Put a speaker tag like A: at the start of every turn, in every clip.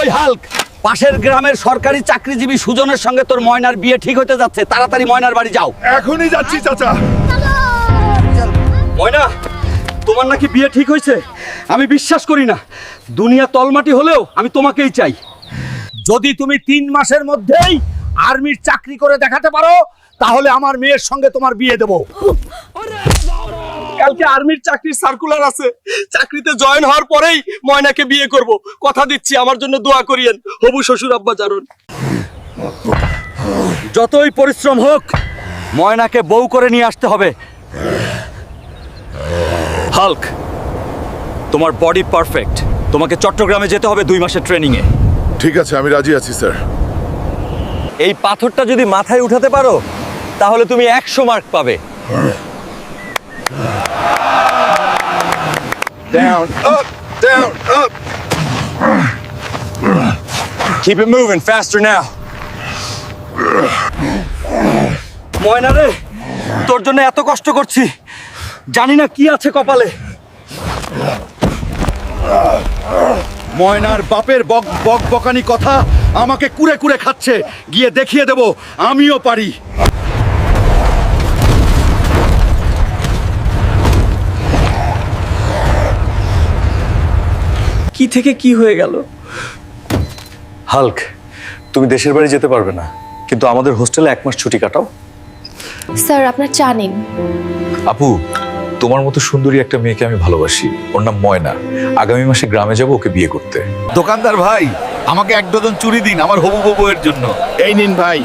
A: ওই হাল্ক পাশের গ্রামের সরকারি চাকরিজীবী সুজনের সঙ্গে তোর ময়নার বিয়ে ঠিক হতে যাচ্ছে। তাড়াতাড়ি ময়নার বাড়ি যাও।
B: এখনই যাচ্ছি চাচা।
A: ময়না তোমার নাকি বিয়ে ঠিক হয়েছে? আমি বিশ্বাস করি না। দুনিয়া তলমাটি হলেও আমি তোমাকেই চাই। যদি তুমি তিন মাসের মধ্যেই আর্মির চাকরি করে দেখাতে পারো তাহলে আমার মেয়ের সঙ্গে তোমার বিয়ে দেব। কালকে আর্মির চাকরির সার্কুলার আছে। চাকরিতে জয়েন হওয়ার পরেই ময়নাকে বিয়ে করব। কথা দিচ্ছি আমার জন্য দোয়া করিয়েন। হবু শ্বশুর আব্বা জারুন যতই পরিশ্রম হোক ময়নাকে বউ করে নিয়ে আসতে হবে। হাল্ক তোমার বডি পারফেক্ট তোমাকে চট্টগ্রামে যেতে হবে দুই মাসের ট্রেনিং এ।
B: ঠিক আছে আমি রাজি আছি স্যার।
A: এই পাথরটা যদি মাথায় উঠাতে পারো তাহলে তুমি একশো মার্ক পাবে।
B: Down, up, down, up.
A: Keep it moving faster now. ময়না রে তোর জন্য এত কষ্ট করছি জানি না কি আছে কপালে ময়নার বাপের বক বক বকানি কথা আমাকে কুরে কুরে খাচ্ছে গিয়ে দেখিয়ে দেব আমিও পারি
C: কি থেকে কি হয়ে গেল?
D: হাল্ক তুমি দেশের বাড়ি যেতে পারবে না কিন্তু আমাদের হোস্টেলে এক মাস ছুটি কাটাও।
E: স্যার আপনার চা নিন।
D: আপু তোমার মতো সুন্দরী একটা মেয়েকে আমি ভালোবাসি। ওর নাম ময়না। আগামী মাসে গ্রামে যাব ওকে বিয়ে করতে।
F: দোকানদার ভাই আমাকে এক ডজন চুড়ি দিন আমার হবু বউয়ের জন্য।
B: এই নিন ভাই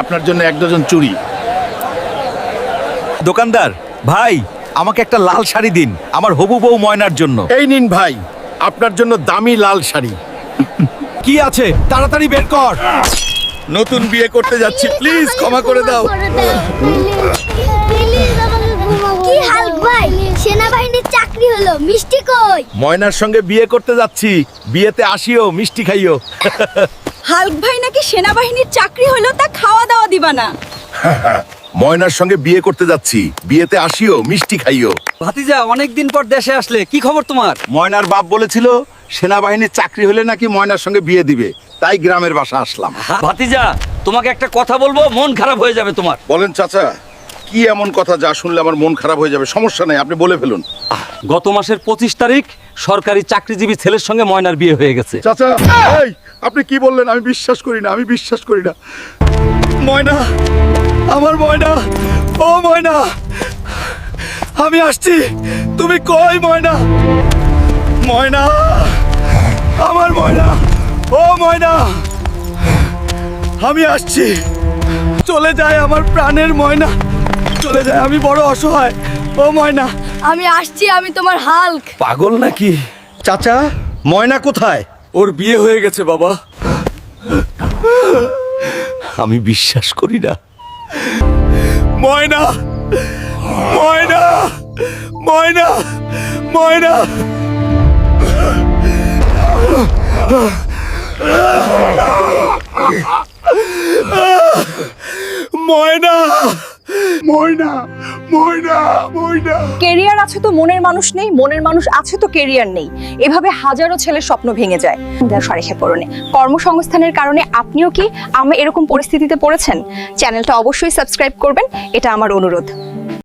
B: আপনার জন্য এক ডজন চুড়ি
F: দোকানদার ভাই আমাকে একটা লাল শাড়ি দিন আমার হবু বউ ময়নার জন্য।
B: এই নিন ভাই আপনার জন্য দামি লাল শাড়ি।
F: কি আছে? তাড়াতাড়ি বের কর। নতুন বিয়ে করতে যাচ্ছি প্লিজ ক্ষমা করে দাও।
G: কি হাল্ক ভাই? সেনাবাহিনীর চাকরি হলো মিষ্টি কই?
F: ময়নার সঙ্গে বিয়ে করতে যাচ্ছি বিয়েতে আসিও মিষ্টি খাইও।
C: হাল্ক ভাই নাকি সেনাবাহিনীর চাকরি হলো তা খাওয়া দাওয়া দিবা না।
B: ময়নার সঙ্গে বিয়ে করতে যাচ্ছি। বিয়েতে আসিও মিষ্টি খাইও।
A: ভাতিজা অনেকদিন পর দেশে আসলে। কি খবর তোমার?
B: ময়নার বাপ বলেছিল সেনাবাহিনীর চাকরি হলে নাকি ময়নার সঙ্গে বিয়ে দিবে। তাই গ্রামের বাসা আসলাম।
A: ভাতিজা তোমাকে একটা কথা বলব মন খারাপ হয়ে যাবে তোমার।
B: বলেন চাচা কি এমন কথা যা শুনলে আমার মন খারাপ হয়ে যাবে? সমস্যা নেই আপনি বলে ফেলুন।
A: গত মাসের পঁচিশ তারিখ সরকারি চাকরিজীবী ছেলের সঙ্গে ময়নার বিয়ে হয়ে গেছে।
B: চাচা এই আপনি কি বললেন? আমি বিশ্বাস করি না আমি বিশ্বাস করি না।
A: ময়না আমার ময়না ও ময়না আমি আসছি। তুমি কই ময়না? ময়না আমার ময়না ও ময়না আমি আসছি। চলে যায় আমার প্রাণের ময়না চলে যায় আমি বড় অসহায়। ও ময়না।
G: আমি আসছি আমি তোমার হাল্ক।
A: পাগল নাকি? চাচা ময়না কোথায়? ওর বিয়ে হয়ে গেছে বাবা। আমি বিশ্বাস করি না। ময়না! ময়না! ময়না! ময়না! ময়না!
B: ময়না!
C: কেরিয়ার আছে তো মনের মানুষ নেই, মনের মানুষ আছে তো কেরিয়ার নেই। এভাবে হাজারো ছেলের স্বপ্ন ভেঙে যায়। সরেখে পড়নে কর্মসংস্থানের কারণে আপনিও কি আমি এরকম পরিস্থিতিতে পড়েছেন? চ্যানেলটা অবশ্যই সাবস্ক্রাইব করবেন, এটা আমার অনুরোধ।